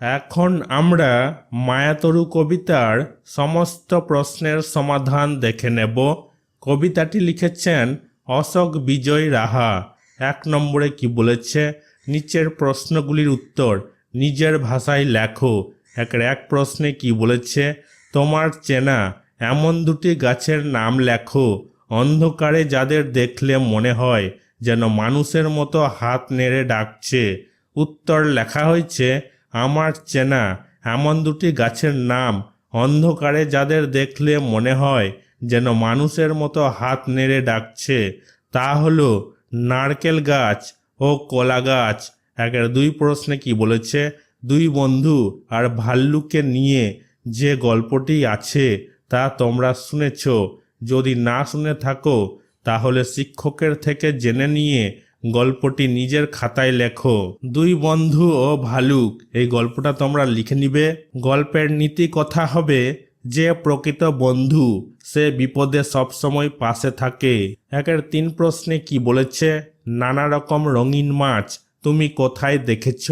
এখন আমরা মায়াতরু কবিতার সমস্ত প্রশ্নের সমাধান দেখে নেব। কবিতাটি লিখেছেন অশোক বিজয় রাহা। এক নম্বরে কি বলেছে? নিচের প্রশ্নগুলির উত্তর নিজের ভাষায় লেখো। একের এক প্রশ্নে কি বলেছে? তোমার চেনা এমন দুটি গাছের নাম লেখো। অন্ধকারে যাদের দেখলে মনে হয় যেন মানুষের মতো হাত নেড়ে ডাকছে। উত্তর লেখা হয়েছে আমার চেনা, এমন দুটি গাছের নাম অন্ধকারে যাদের দেখলে মনে হয় যেন মানুষের মতো হাত নেড়ে ডাকছে, তা হলো নারকেল গাছ ও কলা গাছ। একের দুই প্রশ্নে কি বলেছে? দুই বন্ধু আর ভাল্লুককে নিয়ে যে গল্পটি আছে তা তোমরা শুনেছ। যদি না শুনে থাকো, তাহলে শিক্ষকের থেকে জেনে নিয়ে গল্পটি নিজের খাতায় লেখো। দুই বন্ধু ও ভালুক, এই গল্পটা তোমরা লিখে নিবে। গল্পের নীতি কথা হবে, যে প্রকৃত বন্ধু, সে বিপদে সবসময় পাশে থাকে। একের তিন প্রশ্নে কি বলেছে? নানা রকম রঙিন মাছ, তুমি কোথায় দেখেছ?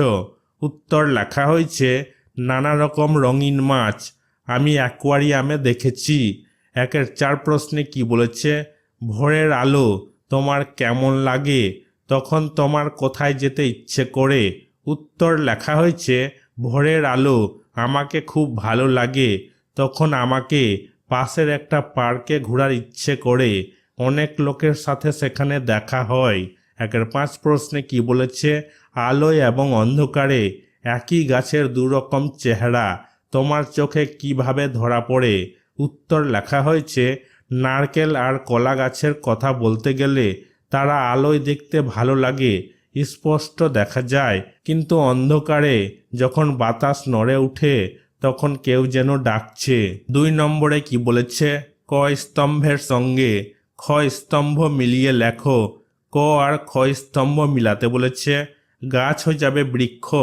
উত্তর লেখা হয়েছে, নানা রকম রঙিন মাছ, আমি অ্যাকোয়ারিয়ামে দেখেছি। একের চার প্রশ্নে কি বলেছে? ভোরের আলো, তোমার কেমন লাগে? তখন তোমার কোথায় যেতে ইচ্ছে করে? উত্তর লেখা হয়েছে, ভোরের আলো, আমাকে খুব ভালো লাগে। তখন আমাকে পাশের একটা পার্কে ঘোরার ইচ্ছে করে। অনেক লোকের সাথে সেখানে দেখা হয়। একের পাঁচ প্রশ্নে কি বলেছে? আলোয় এবং অন্ধকারে, একই গাছের দুরকম চেহারা। তোমার চোখে কীভাবে ধরা পড়ে? উত্তর লেখা হয়েছে, নারকেল আর কলা গাছের কথা বলতে গেলে তারা আলোয় দেখতে ভালো লাগে, স্পষ্ট দেখা যায়। কিন্তু অন্ধকারে যখন বাতাস নড়ে উঠে তখন কেউ যেন ডাকছে। দুই নম্বরে কি বলেছে? ক স্তম্ভের সঙ্গে খ স্তম্ভ মিলিয়ে লেখো। ক আর খ স্তম্ভ মিলাতে বলেছে, গাছ হয়ে যাবে বৃক্ষ,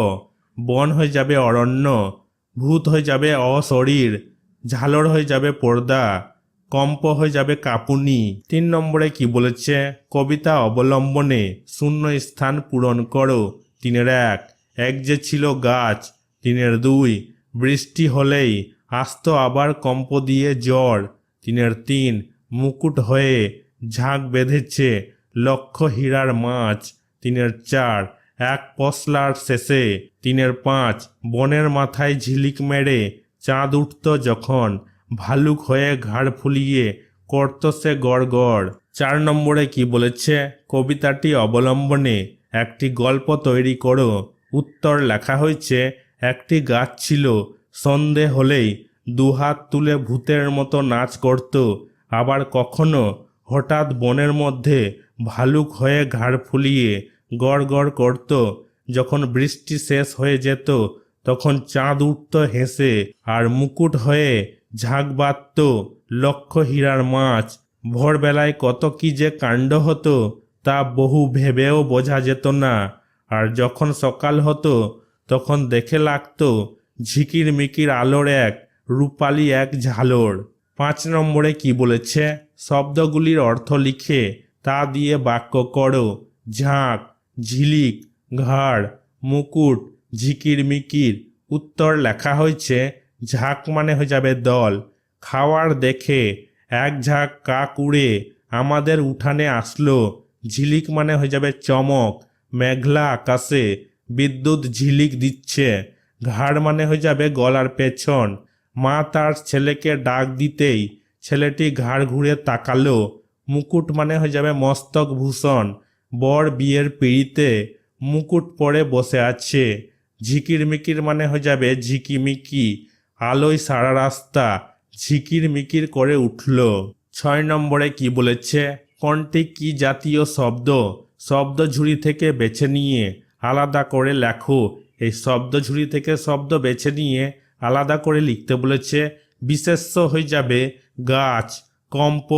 বন হয়ে যাবে অরণ্য, ভূত হয়ে যাবে অশরীর, ঝালর হয়ে যাবে পর্দা। কম্প হয়ে যাবে কাপুনি। তিন নম্বরে কি বলেছে? কবিতা অবলম্বনে শূন্য স্থান পূরণ করো, তিনের এক। এক যে ছিল গাছ, তিনের দুই। বৃষ্টি হলেই আস্ত আবার কম্প দিয়ে জ্বর, তিনের তিন। মুকুট হয়ে ঝাঁক বেঁধেছে লক্ষ হীরার মাছ, তিনের চার। এক পশলার শেষে, তিনের পাঁচ। বনের মাথায় ঝিলিক মেরে চাঁদ উঠত যখন ভালুক হয়ে ঘাড় ফুলিয়ে করত সে গড় গড় চার নম্বরে কি বলেছে? কবিতাটি অবলম্বনে একটি গল্প তৈরি করো। উত্তর লেখা হয়েছে, একটি গাছ ছিল, সন্ধে হলেই দুহাত তুলে ভূতের মতো নাচ করত। আবার কখনো হঠাৎ বনের মধ্যে ভালুক হয়ে ঘাড় ফুলিয়ে গড় গড় করত। যখন বৃষ্টি শেষ হয়ে যেত, তখন চাঁদ উঠত হেসে আর মুকুট হয়ে ঝাঁক বাঁধত লক্ষ হীরার মাছ, ভোরবেলায় কত কি যে কাণ্ড হতো, তা বহু ভেবেও বোঝা যেত না। আর যখন সকাল হতো, তখন দেখে লাগতো, ঝিকির মিকির আলোর এক, রূপালি এক ঝালর। পাঁচ নম্বরে কি বলেছে? শব্দগুলির অর্থ লিখে, তা দিয়ে বাক্য করো। ঝাঁক, ঝিলিক, ঘাড়, মুকুট, ঝিকির মিকির, উত্তর লেখা হয়েছে ঝাঁক মানে হয়ে যাবে দল। খাওয়ার দেখে এক ঝাঁক কাক উড়ে আমাদের উঠানে আসলো। ঝিলিক মানে হয়ে যাবে চমক। মেঘলা আকাশে বিদ্যুৎ ঝিলিক দিচ্ছে। ঘাড় মানে হয়ে যাবে গলার পেছন। মা তার ছেলেকে ডাক দিতেই ছেলেটি ঘাড় ঘুরে তাকালো। মুকুট মানে হয়ে যাবে মস্তক ভূষণ। বর বিয়ের পিড়িতে মুকুট পরে বসে আছে। ঝিকির মিকির মানে হয়ে যাবে ঝিকিমিকি। আলোয় সারা রাস্তা ঝিকির মিকির করে উঠল। ছয় নম্বরে কি বলেছে? কোনটি কি জাতীয় শব্দ? শব্দ ঝুড়ি থেকে বেছে নিয়ে আলাদা করে লেখো। এই শব্দ ঝুড়ি থেকে শব্দ বেছে নিয়ে আলাদা করে লিখতে বলেছে, বিশেষ্য হয়ে যাবে গাছ, কম্প,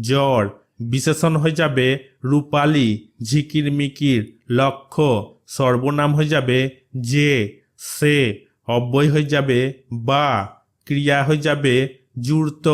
জ্বর, বিশেষণ হয়ে যাবে রূপালি ঝিকির মিকির লক্ষ্য, সর্বনাম হয়ে যাবে যে, সে। অব্যয় হয়ে যাবে, বা ক্রিয়া হয়ে যাবে, জুড়ত,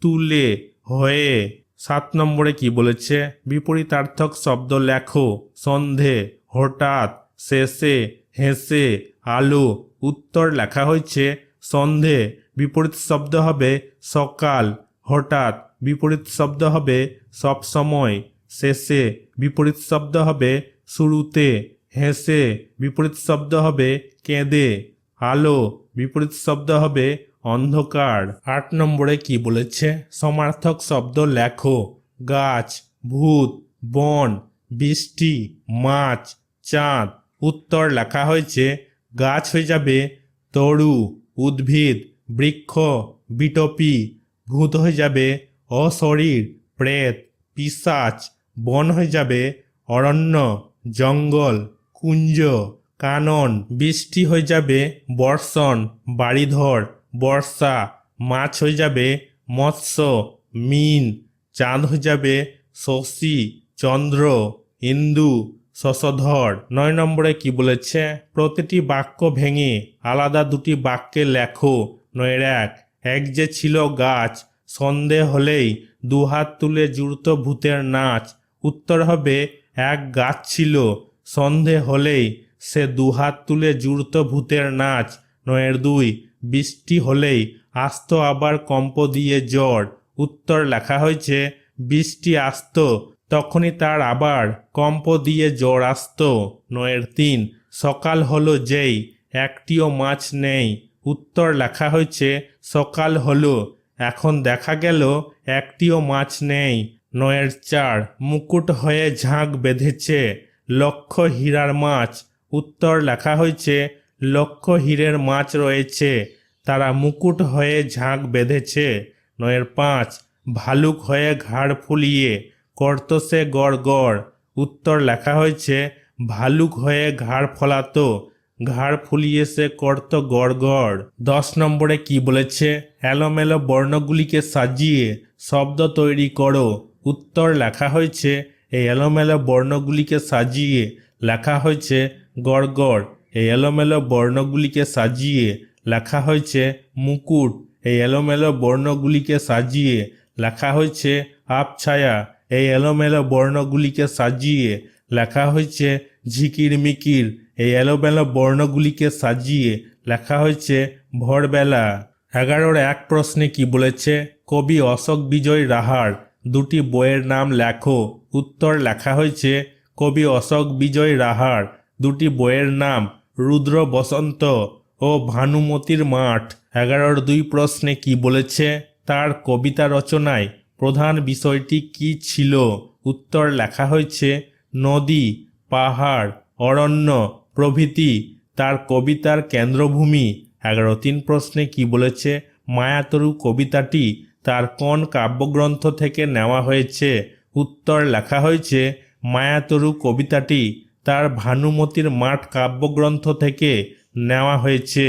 তুলে, হয়ে। সাত নম্বরে কি বলেছে? বিপরীতার্থক শব্দ লেখো, সন্ধে, হঠাৎ, শেষে, হেসে, আলো। উত্তর লেখা হয়েছে, সন্ধে, বিপরীত শব্দ হবে, সকাল। হঠাৎ, বিপরীত শব্দ হবে সবসময় শেষে, বিপরীত শব্দ হবে, শুরুতে। হেসে, বিপরীত শব্দ হবে, কেঁদে। আলো, বিপরীত শব্দ হবে অন্ধকার। আট নম্বরে কি বলেছে? সমার্থক শব্দ লেখো। গাছ, ভূত, বন, বৃষ্টি, মাছ, চাঁদ। উত্তর লেখা হয়েছে, গাছ হয়ে যাবে তরু, উদ্ভিদ, বৃক্ষ, বিটপি। ভূত হয়ে যাবে অশরীর, প্রেত, পিসাচ। বন হয়ে যাবে অরণ্য, জঙ্গল, কুঞ্জ। কানন, বৃষ্টি হয়ে যাবে বর্ষণ বাড়িধর বর্ষা, মাছ হয়ে যাবে মৎস্য, মিন, চাঁদ হয়ে যাবে শশী, চন্দ্র ইন্দু শশধর। নয় নম্বরে কি বলেছে? প্রতিটি বাক্য ভেঙে আলাদা দুটি বাক্যে লেখো। নয়ের এক এক যে ছিল গাছ সন্ধে হলেই দুহাত তুলে জুড়ত ভূতের নাচ। উত্তর হবে, এক গাছ ছিল সন্ধে হলেই সে দুহাত তুলে জুড়ত ভূতের নাচ, নয়ের দুই, বৃষ্টি হলেই আসত আবার কম্প দিয়ে জ্বর। উত্তর লেখা হয়েছে, বৃষ্টি আসত, তখনই তার আবার কম্প দিয়ে জ্বর আসত, নয়ের তিন, সকাল হলো যেই, একটিও মাছ নেই। উত্তর লেখা হয়েছে, সকাল হলো, এখন দেখা গেল একটিও মাছ নেই। নয়ের চার, মুকুট হয়ে ঝাঁক বেঁধেছে লক্ষ হীরার মাছ উত্তর লেখা হয়েছে, লক্ষ হীরের মাছ রয়েছে, তারা মুকুট হয়ে ঝাঁক বেঁধেছে। নয়ের পাঁচ, ভালুক হয়ে ঘাড় ফুলিয়ে করত সে গড় গড়। উত্তর লেখা হয়েছে, ভালুক হয়ে ঘাড় ফলাতো, ঘাড় ফুলিয়ে সে করত গড় গড়। দশ নম্বরে কি বলেছে, এলোমেলো বর্ণগুলিকে সাজিয়ে শব্দ তৈরি করো। উত্তর লেখা হয়েছে, এই এলোমেলো বর্ণগুলিকে সাজিয়ে লেখা হয়েছে গড় গড়। এই এলোমেলো বর্ণগুলিকে সাজিয়ে লেখা হয়েছে মুকুট। এই এলোমেলো বর্ণগুলিকে সাজিয়ে লেখা হয়েছে আবছায়া। এই এলোমেলো বর্ণগুলিকে সাজিয়ে লেখা হয়েছে ঝিকির মিকির এই এলোমেলো বর্ণগুলিকে সাজিয়ে লেখা হয়েছে ভোরবেলা। এগারোর এক প্রশ্নে কি বলেছে? কবি অশোক বিজয় রাহার দুটি বইয়ের নাম লেখো। উত্তর লেখা হয়েছে, কবি অশোক বিজয় রাহার দুটি বইয়ের নাম রুদ্র বসন্ত ও ভানুমতির মাঠ। এগারোর দুই প্রশ্নে কি বলেছে? তার কবিতা রচনায় প্রধান বিষয়টি কি ছিল? উত্তর লেখা হয়েছে, নদী, পাহাড়, অরণ্য, প্রভৃতি। তার কবিতার কেন্দ্রভূমি। এগারো তিন প্রশ্নে কি বলেছে? মায়াতরু কবিতাটি তার কোন কাব্যগ্রন্থ থেকে নেওয়া হয়েছে? উত্তর লেখা হয়েছে, মায়াতরু কবিতাটি তার ভানুমতির মাঠ কাব্যগ্রন্থ থেকে নেওয়া হয়েছে।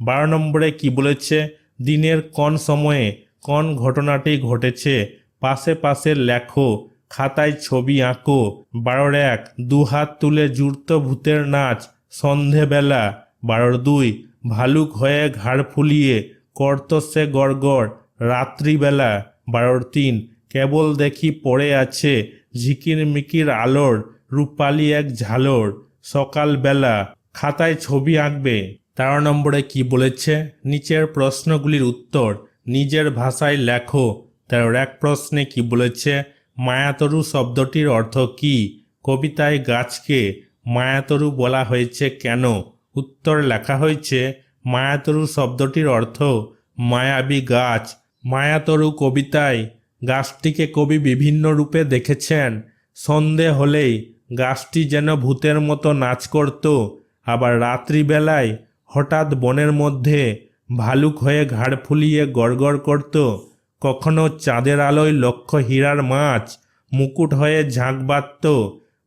বারো নম্বরে কি বলেছে? দিনের কোন সময়ে কোন ঘটনাটি ঘটেছে? পাশে পাশে লেখো, খাতায় ছবি আঁকো। বারোর এক, দু হাত তুলে জুড়ত ভূতের নাচ, সন্ধেবেলা। বারোর দুই, ভালুক হয়ে ঘাড় ফুলিয়ে করত সে গড়গড়, রাত্রিবেলা। বারোর তিন, কেবল দেখি পড়ে আছে ঝিকির মিকির আলোর রূপালি এক ঝালর সকালবেলা খাতায় ছবি আঁকবে। তেরো নম্বরে কি বলেছে? নিচের প্রশ্নগুলির উত্তর নিজের ভাষায় লেখো। তেরোর এক প্রশ্নে কি বলেছে? মায়াতরু শব্দটির অর্থ কি? কবিতায় গাছকে মায়াতরু বলা হয়েছে কেন? উত্তর লেখা হয়েছে, মায়াতরু শব্দটির অর্থ মায়াবী গাছ। মায়াতরু কবিতায় গাছটিকে কবি বিভিন্ন রূপে দেখেছেন। সন্ধে হলেই গাছটি যেন ভূতের মতো নাচ করত, আবার রাত্রিবেলায় হঠাৎ বনের মধ্যে ভালুক হয়ে ঘাড় ফুলিয়ে গড়গড় করত। কখনো চাঁদের আলোয় লক্ষ হীরার মাছ মুকুট হয়ে ঝাঁক বাঁধত।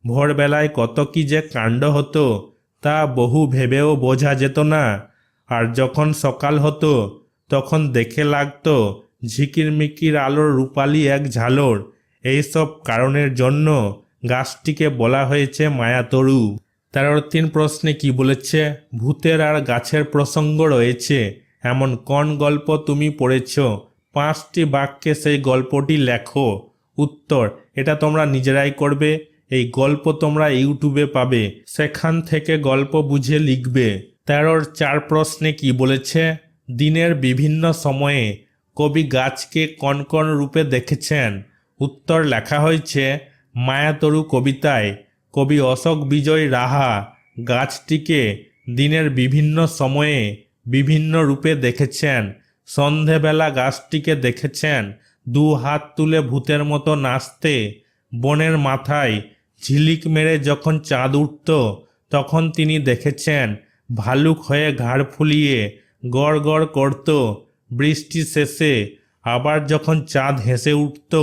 ভোরবেলায় কত কি যে কাণ্ড হতো, তা বহু ভেবেও বোঝা যেত না। আর যখন সকাল হতো, তখন দেখে লাগতো, ঝিকিরমিকির আলোর রূপালি এক ঝালর। এইসব কারণের জন্য গাছটিকে বলা হয়েছে মায়াতরু। তেরোর তিন প্রশ্নে কি বলেছে? ভূতের আর গাছের প্রসঙ্গ রয়েছে। এমন কোন গল্প তুমি পড়েছ? পাঁচটি বাক্যে সেই গল্পটি লেখো। উত্তর, এটা তোমরা নিজেরাই করবে। এই গল্প তোমরা ইউটিউবে পাবে। সেখান থেকে গল্প বুঝে লিখবে। তেরোর চার প্রশ্নে কি বলেছে? দিনের বিভিন্ন সময়ে কবি গাছকে কন কন রূপে দেখেছেন? উত্তর লেখা হয়েছে মায়াতরু কবিতায়, কবি অশোক বিজয় রাহা গাছটিকে দিনের বিভিন্ন সময়ে বিভিন্ন রূপে দেখেছেন। সন্ধেবেলা গাছটিকে দেখেছেন। দু হাত তুলে ভূতের মতো নাচতে। বনের মাথায় ঝিলিক মেরে যখন চাঁদ উঠত, তখন তিনি দেখেছেন, ভালুক হয়ে ঘাড় ফুলিয়ে গড় গড় করত। বৃষ্টি শেষে আবার যখন চাঁদ হেসে উঠত,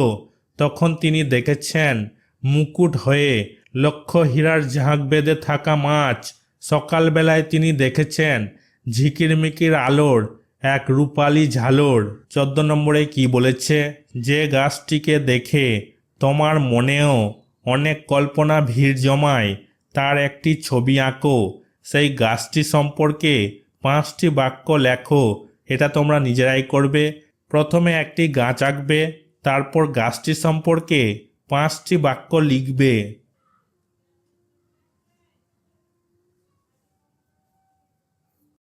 তখন তিনি দেখেছেন মুকুট হয়ে লক্ষ হীরার ঝাঁক বেঁধে থাকা মাছ সকালবেলায় তিনি দেখেছেন ঝিকিরমিকির আলোর এক রূপালি ঝালর। চোদ্দ নম্বরে কি বলেছে? যে গাছটিকে দেখে তোমার মনেও অনেক কল্পনা ভিড় জমায়, তার একটি ছবি আঁকো। সেই গাছটি সম্পর্কে পাঁচটি বাক্য লেখো, এটা তোমরা নিজেরাই করবে। প্রথমে একটি গাছ আঁকবে, তারপর গাছটি সম্পর্কে পাঁচটি বাক্য লিখবে।